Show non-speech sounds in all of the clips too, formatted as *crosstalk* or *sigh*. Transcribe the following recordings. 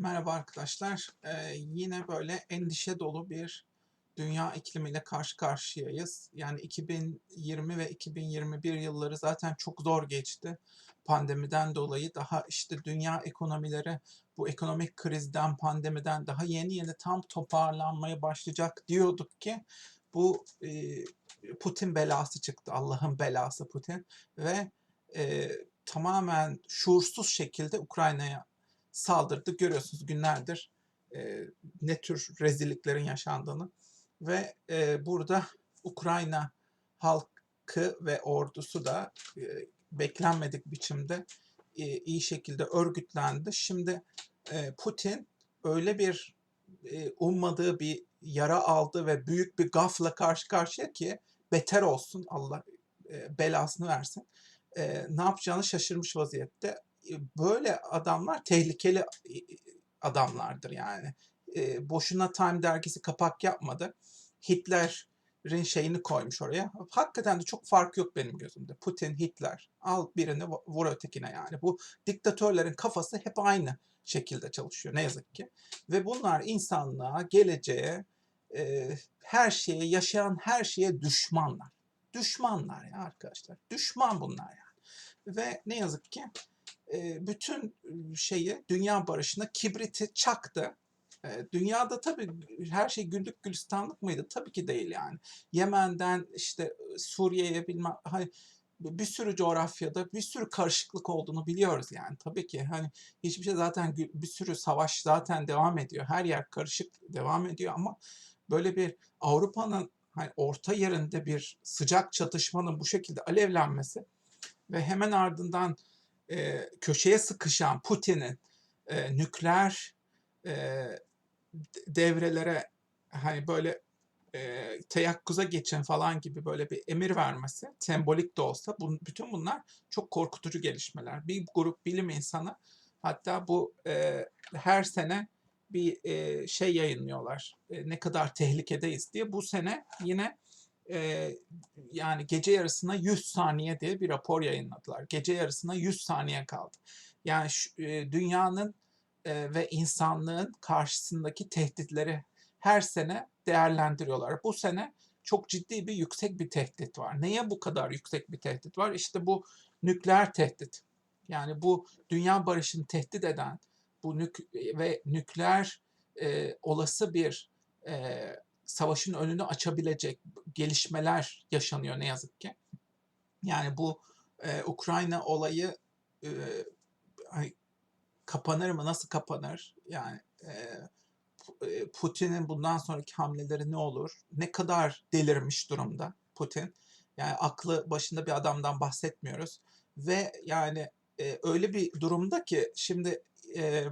Merhaba arkadaşlar. Ee, yine böyle endişe dolu bir dünya iklimiyle karşı karşıyayız. Yani 2020 ve 2021 yılları zaten çok zor geçti. Pandemiden dolayı daha işte dünya ekonomileri bu ekonomik krizden, pandemiden daha yeni yeni tam toparlanmaya başlayacak diyorduk ki bu e, Putin belası çıktı. Allah'ın belası Putin ve e, tamamen şuursuz şekilde Ukrayna'ya saldırdı. Görüyorsunuz günlerdir e, ne tür rezilliklerin yaşandığını ve e, burada Ukrayna halkı ve ordusu da e, beklenmedik biçimde e, iyi şekilde örgütlendi. Şimdi e, Putin öyle bir e, ummadığı bir yara aldı ve büyük bir gafla karşı karşıya ki beter olsun Allah e, belasını versin. E, ne yapacağını şaşırmış vaziyette böyle adamlar tehlikeli e, adamlardır yani. E, boşuna Time dergisi kapak yapmadı. Hitler'in şeyini koymuş oraya. Hakikaten de çok fark yok benim gözümde. Putin, Hitler. Al birini vur ötekine yani. Bu diktatörlerin kafası hep aynı şekilde çalışıyor ne yazık ki. Ve bunlar insanlığa, geleceğe, e, her şeye, yaşayan her şeye düşmanlar. Düşmanlar ya arkadaşlar. Düşman bunlar yani. Ve ne yazık ki e, bütün şeyi dünya barışına kibriti çaktı. E, dünyada tabii her şey güllük gülistanlık mıydı? Tabii ki değil yani. Yemen'den işte Suriye'ye bilmem hani bir sürü coğrafyada bir sürü karışıklık olduğunu biliyoruz yani. Tabii ki hani hiçbir şey zaten bir sürü savaş zaten devam ediyor. Her yer karışık devam ediyor ama böyle bir Avrupa'nın hani orta yerinde bir sıcak çatışmanın bu şekilde alevlenmesi ve hemen ardından e, köşeye sıkışan Putin'in e, nükleer e, devrelere hani böyle e, teyakkuza geçin falan gibi böyle bir emir vermesi sembolik de olsa bu, bütün bunlar çok korkutucu gelişmeler. Bir grup bilim insanı hatta bu e, her sene bir e, şey yayınlıyorlar. E, ne kadar tehlikedeyiz diye. Bu sene yine e, yani gece yarısına 100 saniye diye bir rapor yayınladılar. Gece yarısına 100 saniye kaldı. Yani şu, e, dünyanın e, ve insanlığın karşısındaki tehditleri her sene değerlendiriyorlar. Bu sene çok ciddi bir yüksek bir tehdit var. Neye bu kadar yüksek bir tehdit var? İşte bu nükleer tehdit. Yani bu dünya barışını tehdit eden bu nük ve nükleer e, olası bir e, savaşın önünü açabilecek gelişmeler yaşanıyor ne yazık ki. Yani bu e, Ukrayna olayı e, kapanır mı? Nasıl kapanır? Yani e, Putin'in bundan sonraki hamleleri ne olur? Ne kadar delirmiş durumda Putin? Yani aklı başında bir adamdan bahsetmiyoruz. Ve yani e, öyle bir durumda ki şimdi e,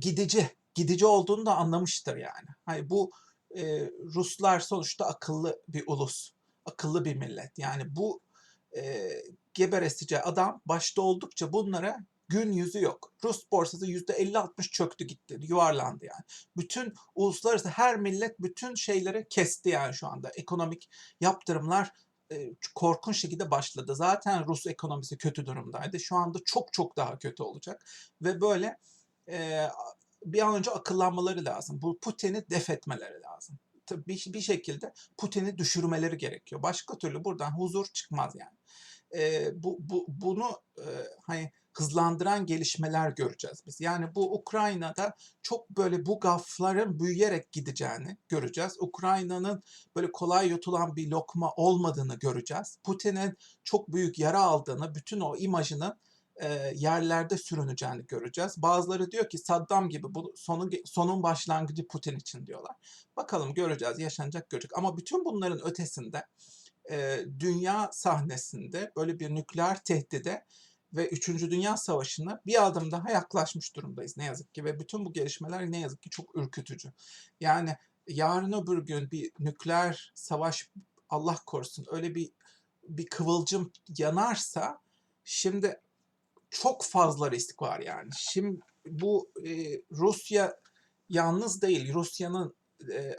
gidici gidici olduğunu da anlamıştır yani. Hani bu e, Ruslar sonuçta akıllı bir ulus, akıllı bir millet. Yani bu e, geberesice adam başta oldukça bunlara gün yüzü yok. Rus borsası %50-60 çöktü gitti, yuvarlandı yani. Bütün uluslararası her millet bütün şeyleri kesti yani şu anda. Ekonomik yaptırımlar e, korkunç şekilde başladı. Zaten Rus ekonomisi kötü durumdaydı. Şu anda çok çok daha kötü olacak. Ve böyle e, bir an önce akıllanmaları lazım. Bu Putin'i def etmeleri lazım. Tabii bir, bir şekilde Putin'i düşürmeleri gerekiyor. Başka türlü buradan huzur çıkmaz yani. E, bu, bu bunu e, hani hızlandıran gelişmeler göreceğiz biz. Yani bu Ukrayna'da çok böyle bu gafların büyüyerek gideceğini göreceğiz. Ukrayna'nın böyle kolay yutulan bir lokma olmadığını göreceğiz. Putin'in çok büyük yara aldığını, bütün o imajının yerlerde sürüneceğini göreceğiz. Bazıları diyor ki Saddam gibi bu sonun, sonun başlangıcı Putin için diyorlar. Bakalım göreceğiz, yaşanacak görecek. Ama bütün bunların ötesinde e, dünya sahnesinde böyle bir nükleer tehdide ve 3. Dünya Savaşı'na bir adım daha yaklaşmış durumdayız ne yazık ki. Ve bütün bu gelişmeler ne yazık ki çok ürkütücü. Yani yarın öbür gün bir nükleer savaş Allah korusun öyle bir bir kıvılcım yanarsa şimdi çok fazla risk var yani. Şimdi bu e, Rusya yalnız değil. Rusya'nın e,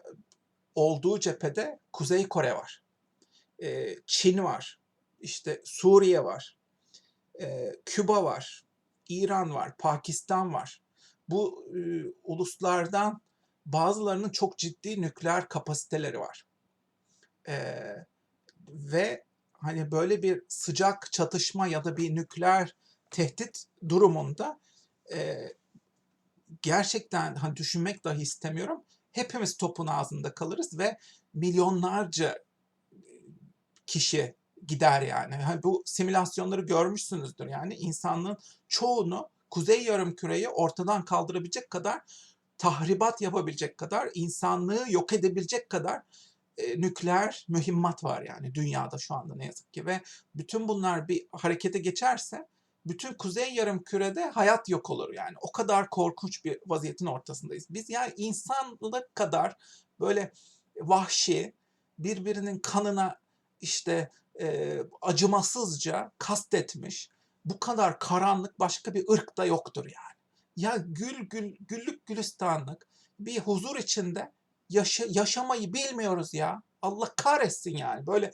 olduğu cephede Kuzey Kore var. E, Çin var. İşte Suriye var. E, Küba var. İran var. Pakistan var. bu e, uluslardan bazılarının çok ciddi nükleer kapasiteleri var. E, ve hani böyle bir sıcak çatışma ya da bir nükleer tehdit durumunda e, gerçekten hani düşünmek dahi istemiyorum. Hepimiz topun ağzında kalırız ve milyonlarca kişi gider yani. Hani bu simülasyonları görmüşsünüzdür yani insanlığın çoğunu Kuzey Yarımküre'yi ortadan kaldırabilecek kadar tahribat yapabilecek kadar insanlığı yok edebilecek kadar e, nükleer mühimmat var yani dünyada şu anda ne yazık ki ve bütün bunlar bir harekete geçerse bütün kuzey yarım kürede hayat yok olur yani. O kadar korkunç bir vaziyetin ortasındayız. Biz yani insanlık kadar böyle vahşi, birbirinin kanına işte e, acımasızca kastetmiş, bu kadar karanlık başka bir ırk da yoktur yani. Ya gül gül güllük gülistanlık bir huzur içinde yaşa, yaşamayı bilmiyoruz ya. Allah kahretsin yani. Böyle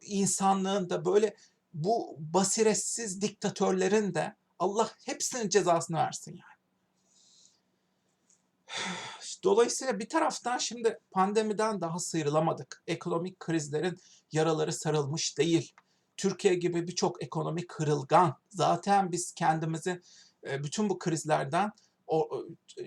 insanlığın da böyle bu basiretsiz diktatörlerin de Allah hepsinin cezasını versin yani. *sighs* Dolayısıyla bir taraftan şimdi pandemiden daha sıyrılamadık. Ekonomik krizlerin yaraları sarılmış değil. Türkiye gibi birçok ekonomik kırılgan. Zaten biz kendimizi e, bütün bu krizlerden e,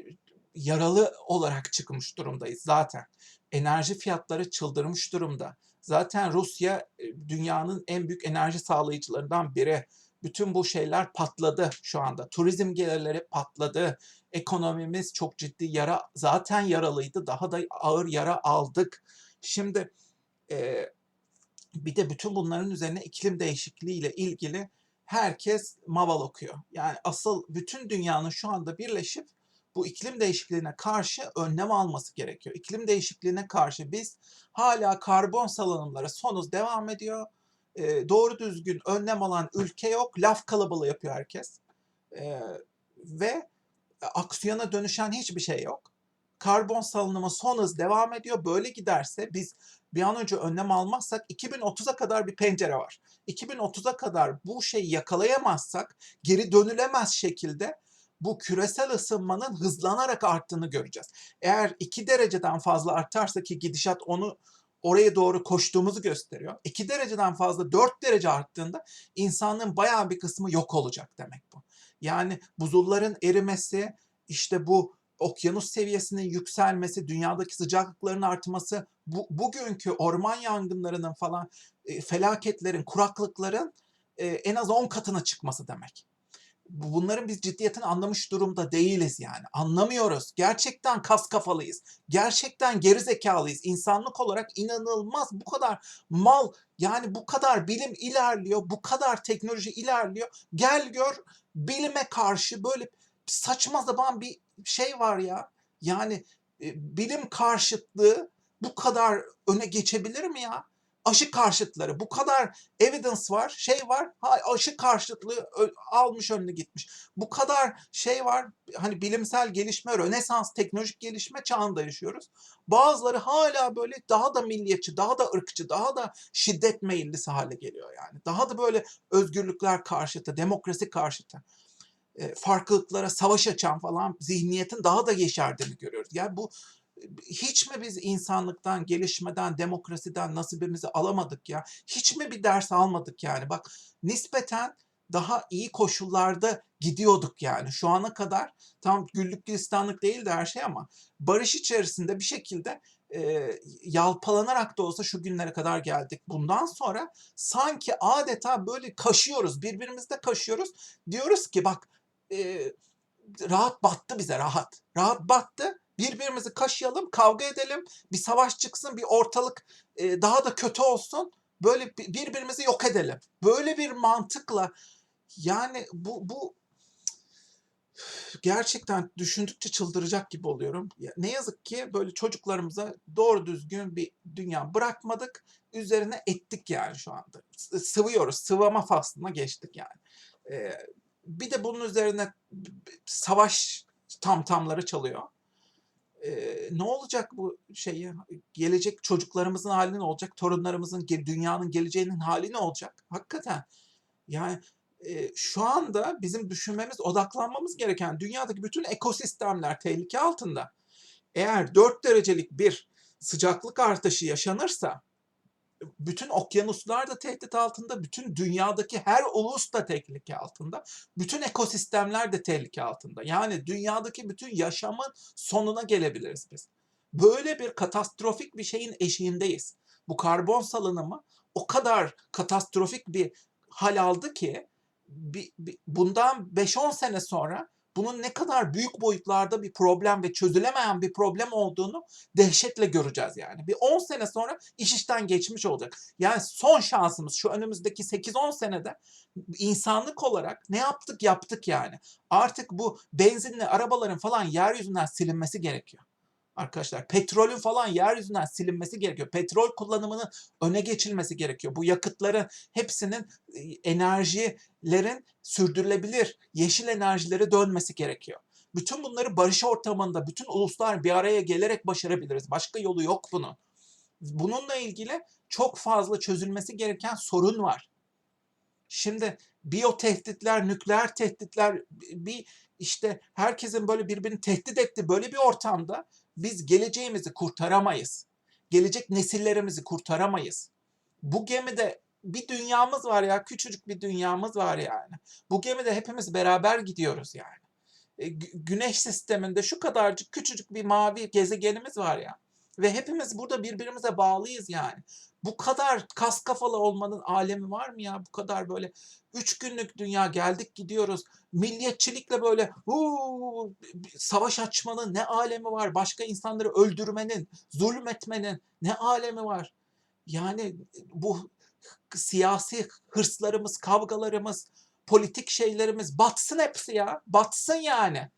yaralı olarak çıkmış durumdayız zaten. Enerji fiyatları çıldırmış durumda. Zaten Rusya e, dünyanın en büyük enerji sağlayıcılarından biri. Bütün bu şeyler patladı şu anda. Turizm gelirleri patladı. Ekonomimiz çok ciddi yara zaten yaralıydı. Daha da ağır yara aldık. Şimdi e, bir de bütün bunların üzerine iklim değişikliği ile ilgili herkes maval okuyor. Yani asıl bütün dünyanın şu anda birleşip bu iklim değişikliğine karşı önlem alması gerekiyor. İklim değişikliğine karşı biz hala karbon salınımları sonuz devam ediyor. E, doğru düzgün önlem alan ülke yok. Laf kalabalığı yapıyor herkes. E, ve aksiyona dönüşen hiçbir şey yok. Karbon salınımı son hız devam ediyor. Böyle giderse biz bir an önce önlem almazsak 2030'a kadar bir pencere var. 2030'a kadar bu şeyi yakalayamazsak geri dönülemez şekilde bu küresel ısınmanın hızlanarak arttığını göreceğiz. Eğer 2 dereceden fazla artarsa ki gidişat onu oraya doğru koştuğumuzu gösteriyor. 2 dereceden fazla 4 derece arttığında insanlığın bayağı bir kısmı yok olacak demek bu. Yani buzulların erimesi, işte bu okyanus seviyesinin yükselmesi, dünyadaki sıcaklıkların artması, bu, bugünkü orman yangınlarının falan e, felaketlerin, kuraklıkların e, en az 10 katına çıkması demek bunların biz ciddiyetini anlamış durumda değiliz yani. Anlamıyoruz. Gerçekten kas kafalıyız. Gerçekten geri zekalıyız. İnsanlık olarak inanılmaz bu kadar mal yani bu kadar bilim ilerliyor, bu kadar teknoloji ilerliyor. Gel gör bilime karşı böyle saçma sapan bir şey var ya. Yani e, bilim karşıtlığı bu kadar öne geçebilir mi ya? Aşı karşıtları bu kadar evidence var, şey var. Aşı karşıtlığı almış önüne gitmiş. Bu kadar şey var. Hani bilimsel gelişme, rönesans, teknolojik gelişme çağında yaşıyoruz. Bazıları hala böyle daha da milliyetçi, daha da ırkçı, daha da şiddet meyillisi hale geliyor yani. Daha da böyle özgürlükler karşıtı, demokrasi karşıtı farklılıklara savaş açan falan zihniyetin daha da yeşerdiğini görüyoruz. Yani bu hiç mi biz insanlıktan, gelişmeden, demokrasiden nasibimizi alamadık ya? Hiç mi bir ders almadık yani? Bak nispeten daha iyi koşullarda gidiyorduk yani. Şu ana kadar tam güllük gülistanlık değildi her şey ama barış içerisinde bir şekilde e, yalpalanarak da olsa şu günlere kadar geldik. Bundan sonra sanki adeta böyle kaşıyoruz, birbirimizde kaşıyoruz. Diyoruz ki bak e, rahat battı bize rahat. Rahat battı birbirimizi kaşıyalım, kavga edelim, bir savaş çıksın, bir ortalık e, daha da kötü olsun. Böyle birbirimizi yok edelim. Böyle bir mantıkla yani bu bu gerçekten düşündükçe çıldıracak gibi oluyorum. Ne yazık ki böyle çocuklarımıza doğru düzgün bir dünya bırakmadık. Üzerine ettik yani şu anda. Sıvıyoruz. Sıvama faslına geçtik yani. Ee, bir de bunun üzerine savaş tam tamları çalıyor e, ne olacak bu şeyi? Gelecek çocuklarımızın hali ne olacak? Torunlarımızın, dünyanın geleceğinin hali ne olacak? Hakikaten. Yani Eee, şu anda bizim düşünmemiz, odaklanmamız gereken dünyadaki bütün ekosistemler tehlike altında. Eğer 4 derecelik bir sıcaklık artışı yaşanırsa bütün okyanuslar da tehdit altında, bütün dünyadaki her ulus da tehlike altında, bütün ekosistemler de tehlike altında. Yani dünyadaki bütün yaşamın sonuna gelebiliriz biz. Böyle bir katastrofik bir şeyin eşiğindeyiz. Bu karbon salınımı o kadar katastrofik bir hal aldı ki bundan 5-10 sene sonra bunun ne kadar büyük boyutlarda bir problem ve çözülemeyen bir problem olduğunu dehşetle göreceğiz yani. Bir 10 sene sonra iş işten geçmiş olacak. Yani son şansımız şu önümüzdeki 8-10 senede insanlık olarak ne yaptık yaptık yani. Artık bu benzinli arabaların falan yeryüzünden silinmesi gerekiyor. Arkadaşlar petrolün falan yeryüzünden silinmesi gerekiyor. Petrol kullanımının öne geçilmesi gerekiyor. Bu yakıtların hepsinin e, enerjilerin sürdürülebilir yeşil enerjilere dönmesi gerekiyor. Bütün bunları barış ortamında bütün uluslar bir araya gelerek başarabiliriz. Başka yolu yok bunun. Bununla ilgili çok fazla çözülmesi gereken sorun var. Şimdi biyo tehditler, nükleer tehditler bir işte herkesin böyle birbirini tehdit ettiği böyle bir ortamda biz geleceğimizi kurtaramayız. Gelecek nesillerimizi kurtaramayız. Bu gemide bir dünyamız var ya, küçücük bir dünyamız var yani. Bu gemide hepimiz beraber gidiyoruz yani. E, gü- güneş sisteminde şu kadarcık küçücük bir mavi gezegenimiz var ya. Ve hepimiz burada birbirimize bağlıyız yani. Bu kadar kas kafalı olmanın alemi var mı ya? Bu kadar böyle üç günlük dünya geldik gidiyoruz. Milliyetçilikle böyle huu, savaş açmanın ne alemi var? Başka insanları öldürmenin, zulmetmenin ne alemi var? Yani bu siyasi hırslarımız, kavgalarımız, politik şeylerimiz batsın hepsi ya. Batsın yani.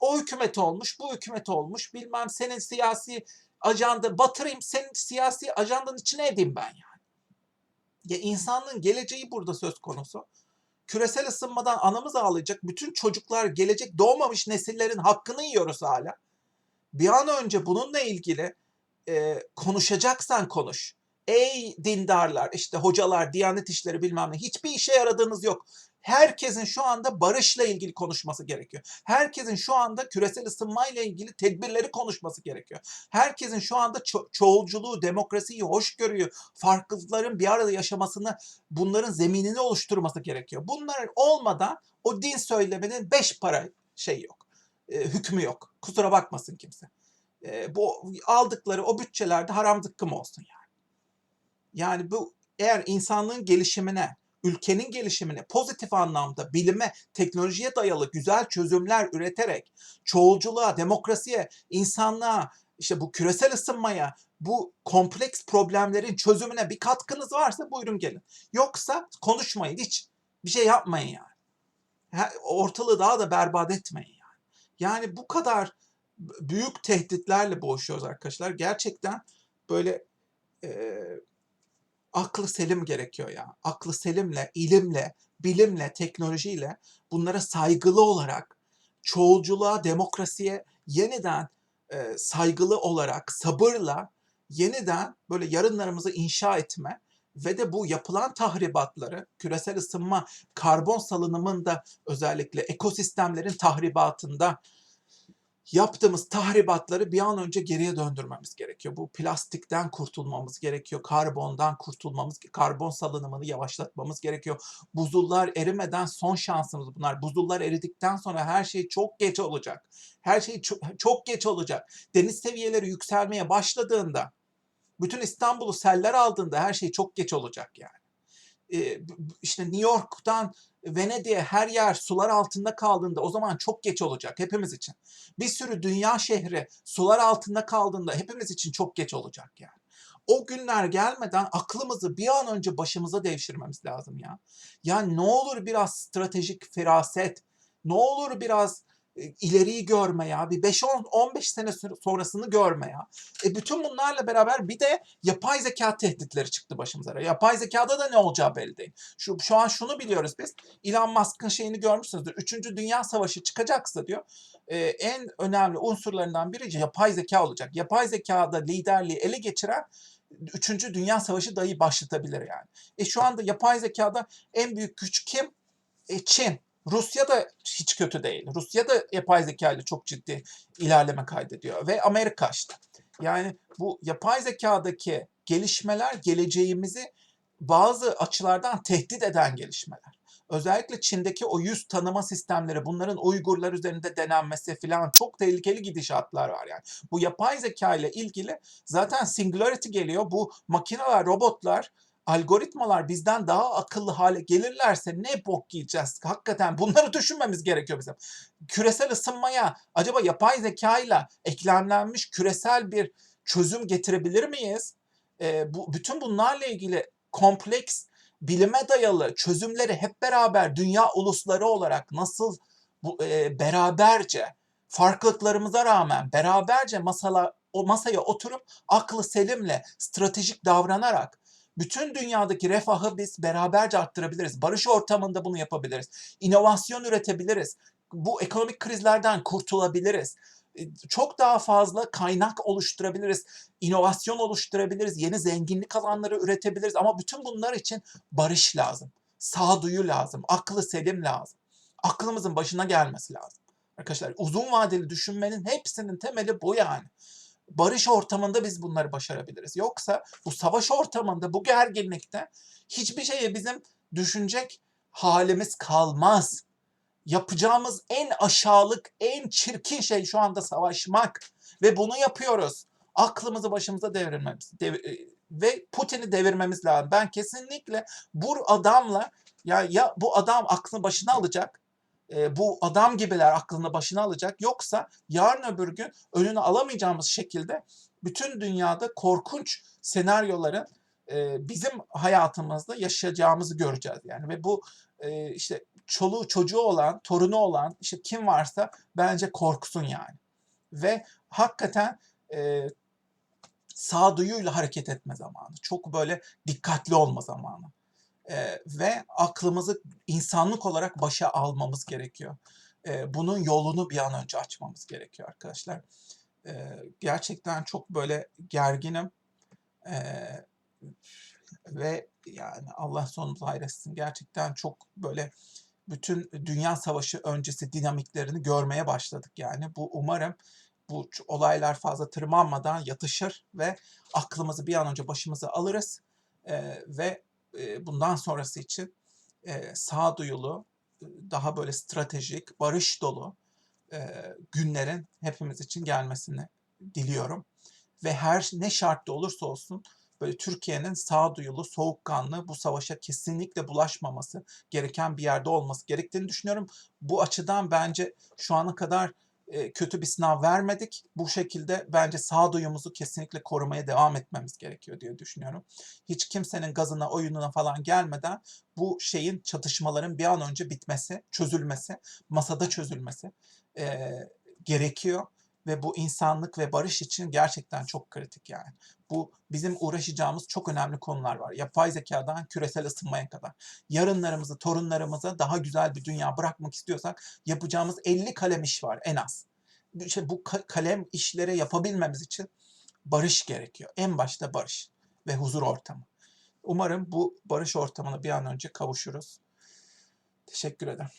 O hükümet olmuş, bu hükümet olmuş. Bilmem senin siyasi ajanda batırayım, senin siyasi ajandanın içine edeyim ben yani. Ya insanlığın geleceği burada söz konusu. Küresel ısınmadan anamız ağlayacak. Bütün çocuklar gelecek doğmamış nesillerin hakkını yiyoruz hala. Bir an önce bununla ilgili e, konuşacaksan konuş. Ey dindarlar, işte hocalar, diyanet işleri bilmem ne. Hiçbir işe yaradığınız yok. Herkesin şu anda barışla ilgili konuşması gerekiyor. Herkesin şu anda küresel ısınmayla ilgili tedbirleri konuşması gerekiyor. Herkesin şu anda ço- çoğulculuğu, demokrasiyi hoş görüyor. Farklılıkların bir arada yaşamasını, bunların zeminini oluşturması gerekiyor. Bunlar olmadan o din söyleminin beş para şey yok. e, hükmü yok. Kusura bakmasın kimse. E, bu aldıkları o bütçelerde haram zıkkım olsun yani. Yani bu eğer insanlığın gelişimine, ülkenin gelişimine pozitif anlamda bilime, teknolojiye dayalı güzel çözümler üreterek çoğulculuğa, demokrasiye, insanlığa, işte bu küresel ısınmaya, bu kompleks problemlerin çözümüne bir katkınız varsa buyurun gelin. Yoksa konuşmayın hiç. Bir şey yapmayın yani. Ortalığı daha da berbat etmeyin yani. Yani bu kadar büyük tehditlerle boğuşuyoruz arkadaşlar. Gerçekten böyle eee aklı selim gerekiyor ya. Aklı selimle, ilimle, bilimle, teknolojiyle bunlara saygılı olarak çoğulculuğa, demokrasiye yeniden e, saygılı olarak, sabırla yeniden böyle yarınlarımızı inşa etme ve de bu yapılan tahribatları, küresel ısınma, karbon salınımında özellikle ekosistemlerin tahribatında yaptığımız tahribatları bir an önce geriye döndürmemiz gerekiyor. Bu plastikten kurtulmamız gerekiyor, karbondan kurtulmamız, karbon salınımını yavaşlatmamız gerekiyor. Buzullar erimeden son şansımız bunlar. Buzullar eridikten sonra her şey çok geç olacak. Her şey çok, çok geç olacak. Deniz seviyeleri yükselmeye başladığında, bütün İstanbul'u seller aldığında her şey çok geç olacak yani. Ee, işte New York'tan Venedik'e her yer sular altında kaldığında o zaman çok geç olacak hepimiz için. Bir sürü dünya şehri sular altında kaldığında hepimiz için çok geç olacak yani. O günler gelmeden aklımızı bir an önce başımıza devşirmemiz lazım ya. Ya ne olur biraz stratejik feraset, ne olur biraz ileriyi görme ya. Bir 5-10-15 sene sonrasını görme ya. E bütün bunlarla beraber bir de yapay zeka tehditleri çıktı başımıza. Yapay zekada da ne olacağı belli değil. Şu, şu an şunu biliyoruz biz. Elon Musk'ın şeyini görmüşsünüzdür. Üçüncü Dünya Savaşı çıkacaksa diyor e, en önemli unsurlarından biri yapay zeka olacak. Yapay zekada liderliği ele geçiren Üçüncü Dünya Savaşı dahi başlatabilir yani. E şu anda yapay zekada en büyük güç kim? E, Çin. Rusya da hiç kötü değil. Rusya da yapay zeka ile çok ciddi ilerleme kaydediyor. Ve Amerika işte. Yani bu yapay zekadaki gelişmeler geleceğimizi bazı açılardan tehdit eden gelişmeler. Özellikle Çin'deki o yüz tanıma sistemleri, bunların Uygurlar üzerinde denenmesi falan çok tehlikeli gidişatlar var yani. Bu yapay zeka ile ilgili zaten singularity geliyor. Bu makineler, robotlar, algoritmalar bizden daha akıllı hale gelirlerse ne bok yiyeceğiz? Hakikaten bunları düşünmemiz gerekiyor bizim. Küresel ısınmaya acaba yapay zeka ile eklemlenmiş küresel bir çözüm getirebilir miyiz? Ee, bu bütün bunlarla ilgili kompleks bilime dayalı çözümleri hep beraber dünya ulusları olarak nasıl bu, e, beraberce farklılıklarımıza rağmen beraberce masala, o masaya oturup aklı selimle stratejik davranarak bütün dünyadaki refahı biz beraberce arttırabiliriz. Barış ortamında bunu yapabiliriz. İnovasyon üretebiliriz. Bu ekonomik krizlerden kurtulabiliriz. E, Çok daha fazla kaynak oluşturabiliriz. inovasyon oluşturabiliriz. Yeni zenginlik alanları üretebiliriz. Ama bütün bunlar için barış lazım. Sağduyu lazım. Aklı selim lazım. Aklımızın başına gelmesi lazım. Arkadaşlar uzun vadeli düşünmenin hepsinin temeli bu yani barış ortamında biz bunları başarabiliriz. Yoksa bu savaş ortamında, bu gerginlikte hiçbir şeye bizim düşünecek halimiz kalmaz. Yapacağımız en aşağılık, en çirkin şey şu anda savaşmak ve bunu yapıyoruz. Aklımızı başımıza devirmemiz dev- e, ve Putin'i devirmemiz lazım. Ben kesinlikle bu adamla ya ya bu adam aklını başına alacak. E, bu adam gibiler aklını başına alacak. Yoksa yarın öbür gün önünü alamayacağımız şekilde bütün dünyada korkunç senaryoların e, bizim hayatımızda yaşayacağımızı göreceğiz yani ve bu e, işte çoluğu çocuğu olan, torunu olan işte kim varsa bence korksun yani. Ve hakikaten e, sağduyuyla hareket etme zamanı. Çok böyle dikkatli olma zamanı. E, ve aklımızı insanlık olarak başa almamız gerekiyor. E, bunun yolunu bir an önce açmamız gerekiyor arkadaşlar. E, gerçekten çok böyle gerginim. E, ve yani Allah sonumuzu hayretsin. Gerçekten çok böyle bütün dünya savaşı öncesi dinamiklerini görmeye başladık yani. Bu umarım bu olaylar fazla tırmanmadan yatışır ve aklımızı bir an önce başımıza alırız Ee, ve bundan sonrası için sağduyulu, daha böyle stratejik, barış dolu günlerin hepimiz için gelmesini diliyorum. Ve her ne şartta olursa olsun böyle Türkiye'nin sağduyulu, soğukkanlı bu savaşa kesinlikle bulaşmaması gereken bir yerde olması gerektiğini düşünüyorum. Bu açıdan bence şu ana kadar e, kötü bir sınav vermedik. Bu şekilde bence sağduyumuzu kesinlikle korumaya devam etmemiz gerekiyor diye düşünüyorum. Hiç kimsenin gazına, oyununa falan gelmeden bu şeyin, çatışmaların bir an önce bitmesi, çözülmesi, masada çözülmesi e, gerekiyor. Ve bu insanlık ve barış için gerçekten çok kritik yani. Bu bizim uğraşacağımız çok önemli konular var. Yapay zekadan küresel ısınmaya kadar. Yarınlarımızı, torunlarımıza daha güzel bir dünya bırakmak istiyorsak yapacağımız 50 kalem iş var en az. İşte bu ka- kalem işlere yapabilmemiz için barış gerekiyor. En başta barış ve huzur ortamı. Umarım bu barış ortamına bir an önce kavuşuruz. Teşekkür ederim.